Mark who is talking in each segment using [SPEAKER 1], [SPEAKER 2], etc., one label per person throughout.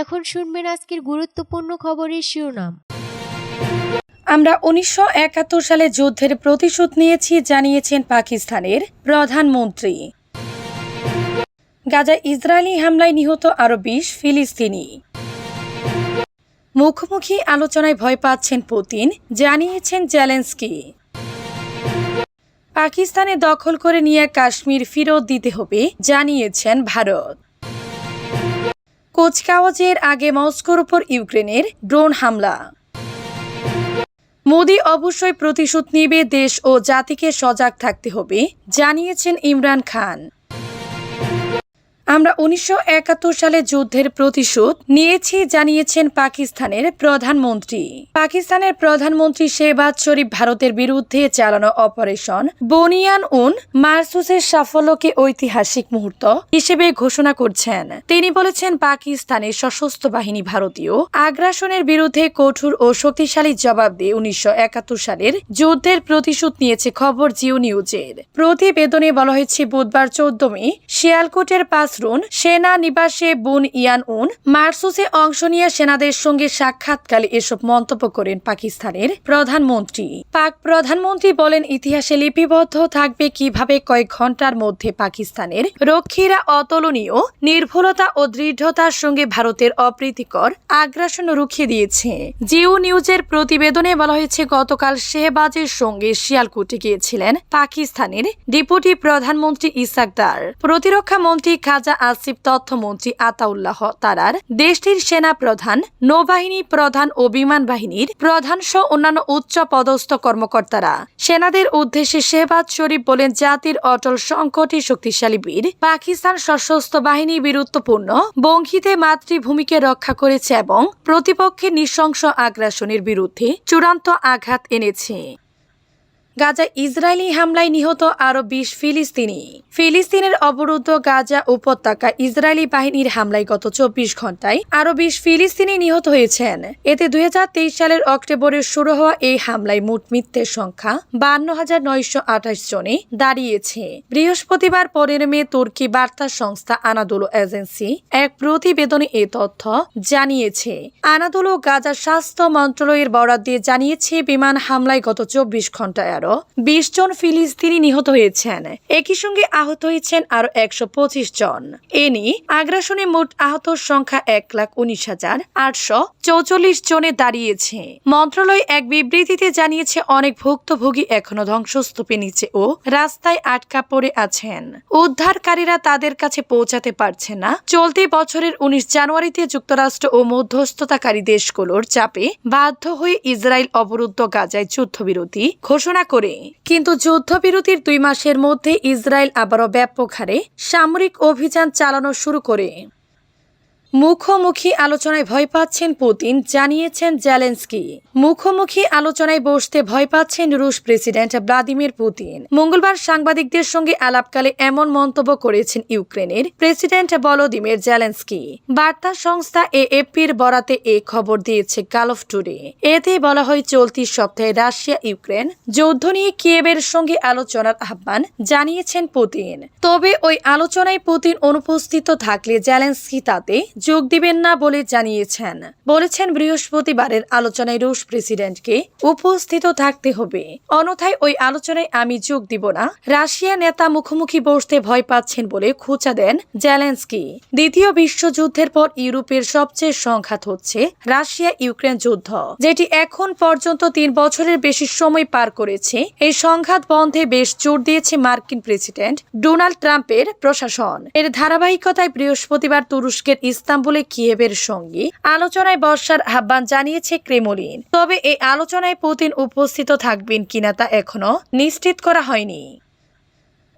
[SPEAKER 1] এখন শুনবেন আজকের গুরুত্বপূর্ণ খবরের শিরোনাম।
[SPEAKER 2] আমরা উনিশশো একাত্তর সালে যুদ্ধের প্রতিশোধ নিয়েছি, জানিয়েছেন পাকিস্তানের প্রধানমন্ত্রী। গাজা ইসরায়েলি হামলায় নিহত আরও বিশ ফিলিস্তিনি। মুখোমুখি আলোচনায় ভয় পাচ্ছেন পুতিন, জানিয়েছেন জেলেন্সকি। পাকিস্তানে দখল করে নিয়ে কাশ্মীর ফেরত দিতে হবে, জানিয়েছেন ভারত। কুচকাওয়াজের আগে মস্কোর উপর ইউক্রেনের ড্রোন হামলা। মোদি অবশ্যই প্রতিশোধ নেবে দেশ ও জাতিকে সজাগ থাকতে হবে, জানিয়েছেন ইমরান খান। আমরা উনিশশো একাত্তর সালে যুদ্ধের প্রতিশোধ নিয়েছি, জানিয়েছেন পাকিস্তানের প্রধানমন্ত্রী। পাকিস্তানের প্রধানমন্ত্রী শেহবাজ শরীফ ভারতের বিরুদ্ধে চালানো অপারেশন বনিয়ান উন মারসুসের সাফল্যকে ঐতিহাসিক মুহূর্ত হিসেবে ঘোষণা করছেন। তিনি বলেছেন, পাকিস্তানের সশস্ত্র বাহিনী ভারতীয় আগ্রাসনের বিরুদ্ধে কঠোর ও শক্তিশালী জবাব দিয়ে উনিশশো একাত্তর সালের যুদ্ধের প্রতিশোধ নিয়েছে খবর জিও নিউজের। প্রতিবেদনে বলা হয়েছে, বুধবার চোদ্দ মে শিয়ালকোটের পাসরুন সেনা নিবাসে বুন ইয়ান উন, মার্সুসে অংশ নিয়ে সেনাদের সঙ্গে সাক্ষাৎকালে এসব মন্তব্য করেন পাকিস্তানের প্রধানমন্ত্রী। পাক প্রধানমন্ত্রী বলেন, ইতিহাসে লিপিবদ্ধ থাকবে কীভাবে কয়েক ঘণ্টার মধ্যে পাকিস্তানের রক্ষীরা অতুলনীয়, নির্ভুলতা ও দৃঢ়তার সঙ্গে ভারতের অপ্রীতিকর আগ্রাসন রুখিয়ে দিয়েছে। জিও নিউজের প্রতিবেদনে বলা হয়েছে, গতকাল শেহবাজের সঙ্গে শিয়ালকুটে গিয়েছিলেন পাকিস্তানের ডেপুটি প্রধানমন্ত্রী ইসাকদার। প্রতিরক্ষা মন্ত্রী খাজা আসিফ তথ্যমন্ত্রী আতাউল্লাহ তারার দেশটির সেনা প্রধান নৌবাহিনী প্রধান ও বিমান বাহিনীর প্রধান সহ অন্যান্য উচ্চ পদস্থ কর্মকর্তারা। সেনাদের উদ্দেশ্যে শেহবাজ শরীফ বলেন, জাতির অটল সংকটে শক্তিশালী বীর পাকিস্তান সশস্ত্র বাহিনী বীরত্বপূর্ণ বঙ্গিতে মাতৃভূমিকে রক্ষা করেছে এবং প্রতিপক্ষের নৃশংস আগ্রাসনের বিরুদ্ধে চূড়ান্ত আঘাত এনেছে। গাজা ইসরায়েলি হামলায় নিহত আরও বিশ ফিলিস্তিনি। ফিলিস্তিনের অবরুদ্ধ গাজা উপত্যকা ইসরায়েলি বাহিনীর হামলায় গত চব্বিশ ঘন্টায় আরও বিশ ফিলিস্তিনি নিহত হয়েছেন। এতে দুই হাজার তেইশ সালের অক্টোবরে শুরু হওয়া এই হামলায় মোট মৃত্যুর সংখ্যা বান্ন হাজার নয়শো আঠাশ জনে দাঁড়িয়েছে। বৃহস্পতিবার পরের মে তুর্কি বার্তা সংস্থা আনাদোলো এজেন্সি এক প্রতিবেদনে এ তথ্য জানিয়েছে। আনাদোলো গাজা স্বাস্থ্য মন্ত্রণালয়ের বরাদ দিয়ে জানিয়েছে, বিমান হামলায় গত চব্বিশ ঘন্টায় আরও বিশ জন ফিলিস্তিনি নিহত হয়েছেন। একই সঙ্গে আহত হয়েছেন আরও একশো পঁচিশ জন। এ নিয়ে আগ্রাসনে মোট আহতর সংখ্যা এক লাখ উনিশ হাজার আটশো চৌচল্লিশ জনে দাঁড়িয়েছে। মন্ত্রণালয় এক বিবৃতিতে জানিয়েছে, অনেক ভুক্তভোগী এখনও ধ্বংসস্তূপে নিচে ও রাস্তায় আটকা পড়ে আছেন। উদ্ধারকারীরা তাদের কাছে পৌঁছাতে পারছে না। চলতি বছরের উনিশ জানুয়ারিতে যুক্তরাষ্ট্র ও মধ্যস্থতাকারী দেশগুলোর চাপে বাধ্য হয়ে ইসরায়েল অবরুদ্ধ গাজায় যুদ্ধবিরতি ঘোষণা করে। কিন্তু যুদ্ধবিরতির দুই মাসের মধ্যে ইসরায়েল আবারও ব্যাপক হারে সামরিক অভিযান চালানো শুরু করে। মুখোমুখি আলোচনায় ভয় পাচ্ছেন পুতিন, জানিয়েছেন জেলেন্সকি। মুখোমুখি আলোচনায় বসতে ভয় পাচ্ছেন রুশ প্রেসিডেন্ট ভ্লাদিমির পুতিন। মঙ্গলবার সাংবাদিকদের সঙ্গে আলাপকালে এমন মন্তব্য করেছেন ইউক্রেনের প্রেসিডেন্ট ভলোদিমির জেলেন্সকি। বার্তা সংস্থা এএফপির বরাতে এ খবর দিয়েছে গালফ টুডে। এতে বলা হয়, চলতি সপ্তাহে রাশিয়া, ইউক্রেন যুদ্ধ নিয়ে কিয়েবের সঙ্গে আলোচনার আহ্বান জানিয়েছেন পুতিন। তবে ওই আলোচনায় পুতিন অনুপস্থিত থাকলে জেলেন্সকি তাতে যোগ দিবেন না বলে জানিয়েছেন। বলেছেন বৃহস্পতিবারের আলোচনায় রুশ প্রেসিডেন্টকে উপস্থিত থাকতে হবে। অন্যথায় ওই আলোচনায় আমি যোগ দিব না। রাশিয়া নেতা মুখোমুখি বসতে ভয় পাচ্ছেন বলে খোঁচা দেন জেলেন্সকি। দ্বিতীয় বিশ্বযুদ্ধের পর ইউরোপের সবচেয়ে সংঘাত হচ্ছে রাশিয়া ইউক্রেন যুদ্ধ, যেটি এখন পর্যন্ত তিন বছরের বেশি সময় পার করেছে। এই সংঘাত বন্ধে বেশ জোর দিয়েছে মার্কিন প্রেসিডেন্ট ডোনাল্ড ট্রাম্পের প্রশাসন। এর ধারাবাহিকতায় বৃহস্পতিবার তুরস্কের ইস্তাম্বুলে কিয়েবের সঙ্গী। আলোচনায় বর্ষার আহ্বান জানিয়েছে ক্রেমলিন। তবে এই আলোচনায় পুতিন উপস্থিত থাকবেন কিনা তা এখনও নিশ্চিত করা হয়নি।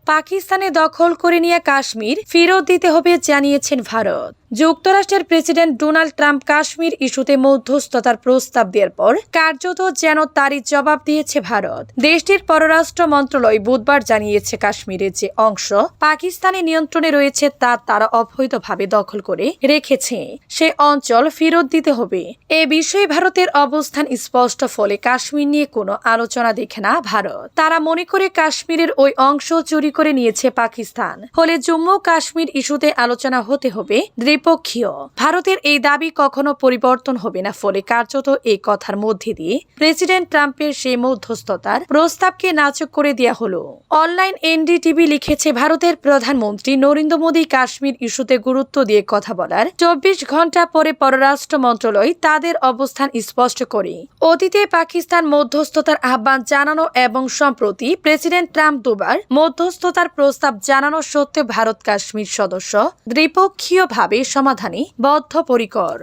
[SPEAKER 2] পাকিস্তানে দখল করে নিয়ে কাশ্মীর ফেরত দিতে হবে জানিয়েছেন ভারত। যুক্তরাষ্ট্রের প্রেসিডেন্ট ডোনাল্ড ট্রাম্প কাশ্মীর ইস্যুতে মধ্যস্থতার প্রস্তাব দেওয়ার পর কার্যত যেন তারই জবাব দিয়েছে ভারত। দেশটির পররাষ্ট্র মন্ত্রণালয় বুধবার জানিয়েছে কাশ্মীরের যে অংশ পাকিস্তানি নিয়ন্ত্রণে রয়েছে তা তারা অবৈধভাবে দখল করে রেখেছে। সে অঞ্চল ফেরত দিতে হবে। এ বিষয়ে ভারতের অবস্থান স্পষ্ট, ফলে কাশ্মীর নিয়ে কোনো আলোচনা দেখে না ভারত। তারা মনে করে কাশ্মীরের ওই অংশ চুরি করে নিয়েছে পাকিস্তান। ফলে জম্মু কাশ্মীর ইস্যুতে আলোচনা হতে হবে। দ্বিপক্ষীয়। ভারতের এই দাবি কখনো পরিবর্তন হবে না ফলে কার্যত এই কথার মধ্যে দিয়ে প্রেসিডেন্ট ট্রাম্পের সেই মধ্যস্থতার প্রস্তাবকে নাচক করে দেওয়া হলো। অনলাইন এনডিটিভি লিখেছে, ভারতের প্রধানমন্ত্রী নরেন্দ্র মোদী কাশ্মীর ইস্যুতে গুরুত্ব দিয়ে কথা বলার চব্বিশ ঘণ্টা পরে পররাষ্ট্র মন্ত্রণালয় তাদের অবস্থান স্পষ্ট করে। অতীতে পাকিস্তান মধ্যস্থতার আহ্বান জানানো এবং সম্প্রতি প্রেসিডেন্ট ট্রাম্প দুবার মধ্যস্থতার প্রস্তাব জানানো সত্ত্বেও ভারত কাশ্মীর সদস্য দ্বিপক্ষীয়ভাবে সমাধানে বদ্ধপরিকর।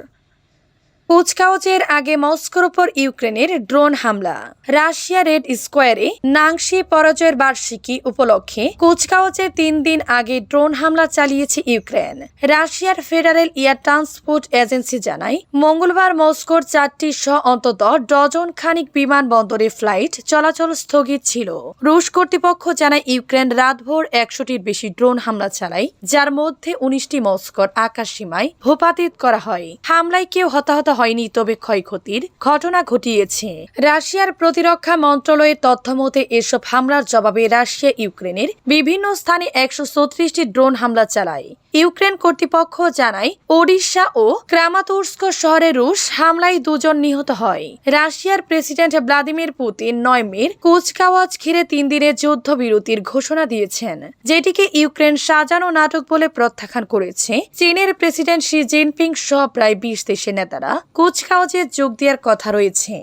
[SPEAKER 2] কুচকাওয়াজের আগে মস্কোর উপর ইউক্রেনের ড্রোন হামলা। রাশিয়া রেড স্কোয়ারে নাংশি পরাজয়ের বার্ষিকী উপলক্ষে কুচকাওয়াজের তিন দিন আগে ড্রোন হামলা চালিয়েছে ইউক্রেন। রাশিয়ার ফেডারেল এয়ার ট্রান্সপোর্ট এজেন্সি জানায়, মঙ্গলবার মস্কোর চারটি সহ অন্তত ডজন খানিক বিমানবন্দরে ফ্লাইট চলাচল স্থগিত ছিল। রুশ কর্তৃপক্ষ জানায়, ইউক্রেন রাতভর একশোটির বেশি ড্রোন হামলা চালায়, যার মধ্যে উনিশটি মস্কোর আকাশসীমায় ভূপাতিত করা হয়। হামলায় কেউ হতাহত হয়নি তবে ক্ষয়ক্ষতির ঘটনা ঘটিয়েছে। রাশিয়ার প্রতিরক্ষা মন্ত্রণালয়ের তথ্য মতে, এসব হামলার জবাবে রাশিয়া ইউক্রেনের বিভিন্ন স্থানে একশো ছত্রিশটি ড্রোন হামলা চালায়। ইউক্রেন কর্তৃপক্ষ জানায়, ওডিশা ও ক্রামাতোর্স্ক শহরে রুশ হামলায় দুজন নিহত হয়। রাশিয়ার প্রেসিডেন্ট ভ্লাদিমির পুতিন নয় মের কুচকাওয়াজ ঘিরে তিন দিনের যুদ্ধবিরতির ঘোষণা দিয়েছেন, যেটিকে ইউক্রেন সাজানো নাটক বলে প্রত্যাখ্যান করেছে। চীনের প্রেসিডেন্ট শি জিনপিং সহ প্রায় বিশ দেশের নেতারা কুচকাওয়াজে যোগ দেওয়ার কথা রয়েছে।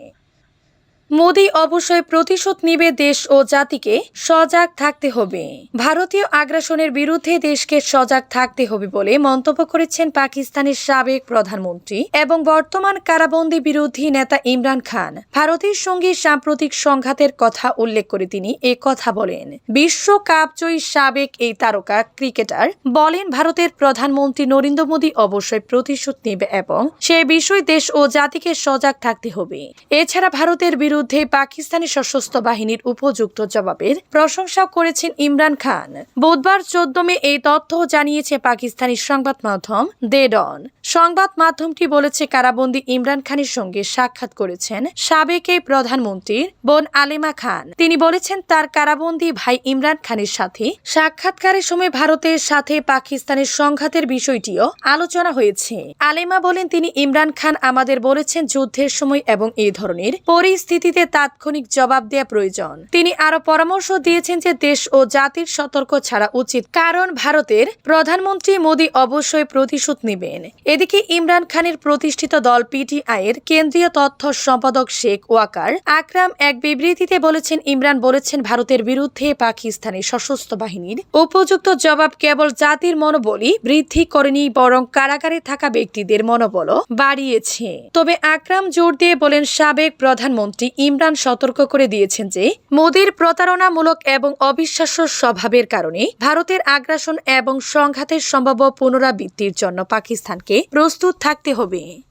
[SPEAKER 2] মোদি অবশ্যই প্রতিশোধ নিবে দেশ ও জাতিকে, সজাগ থাকতে হবে। ভারতীয় আগ্রাসনের বিরুদ্ধে দেশকে সজাগ থাকতে হবে বলে মন্তব্য করেছেন পাকিস্তানের সাবেক প্রধানমন্ত্রী এবং বর্তমান কারাবন্দী বিরোধী নেতা ইমরান খান। ভারতের সঙ্গে সাম্প্রতিক সংঘাতের কথা উল্লেখ করে তিনি এ কথা বলেন। বিশ্বকাপ জয়ী সাবেক এই তারকা, ক্রিকেটার, বলেন ভারতের প্রধানমন্ত্রী নরেন্দ্র মোদী অবশ্যই প্রতিশোধ নেবে এবং সে বিষয় দেশ ও জাতিকে সজাগ থাকতে হবে। এছাড়া ভারতের বিরুদ্ধে পাকিস্তানি সশস্ত্র বাহিনীর উপযুক্ত জবাবের প্রশংসা করেছেন ইমরান খান। বুধবার চোদ্দ মে এই তথ্য জানিয়েছে পাকিস্তানি সংবাদ মাধ্যম দে ডন সংবাদ মাধ্যমটি বলেছে, কারাবন্দি ইমরান খানের সঙ্গে সাক্ষাৎ করেছেন সাবেক এই প্রধানমন্ত্রীর বোন আলেমা খান। তিনি বলেছেন, তার কারাবন্দী ভাই ইমরান খানের সাথে সাক্ষাৎকারের সময় ভারতের সাথে পাকিস্তানের সংঘাতের বিষয়টিও আলোচনা হয়েছে। আলেমা বলেন, তিনি ইমরান খান আমাদের বলেছেন, যুদ্ধের সময় এবং এই ধরনের পরিস্থিতিতে তাৎক্ষণিক জবাব দেওয়া প্রয়োজন। তিনি আরও পরামর্শ দিয়েছেন যে, দেশ ও জাতির সতর্ক ছাড়া উচিত, কারণ ভারতের প্রধানমন্ত্রী মোদী অবশ্যই প্রতিশোধ নেবেন। এদিকে ইমরান খানের প্রতিষ্ঠিত দল পিটিআই এর কেন্দ্রীয় তথ্য সম্পাদক শেখ ওয়াকার আকরাম এক বিবৃতিতে বলেছেন, ইমরান বলেছেন, ভারতের বিরুদ্ধে পাকিস্তানের সশস্ত্র বাহিনীর উপযুক্ত জবাব কেবল জাতির মনোবলই বৃদ্ধি করেনি, বরং কারাগারে থাকা ব্যক্তিদের মনোবলও বাড়িয়েছে। তবে আকরাম জোর দিয়ে বলেন, সাবেক প্রধানমন্ত্রী ইমরান সতর্ক করে দিয়েছেন যে, মোদীর প্রতারণামূলক এবং অবিশ্বাস্য স্বভাবের কারণে ভারতের আগ্রাসন এবং সংঘাতের সম্ভাব্য পুনরাবৃত্তির জন্য পাকিস্তানকে প্রস্তুত থাকতে হবে।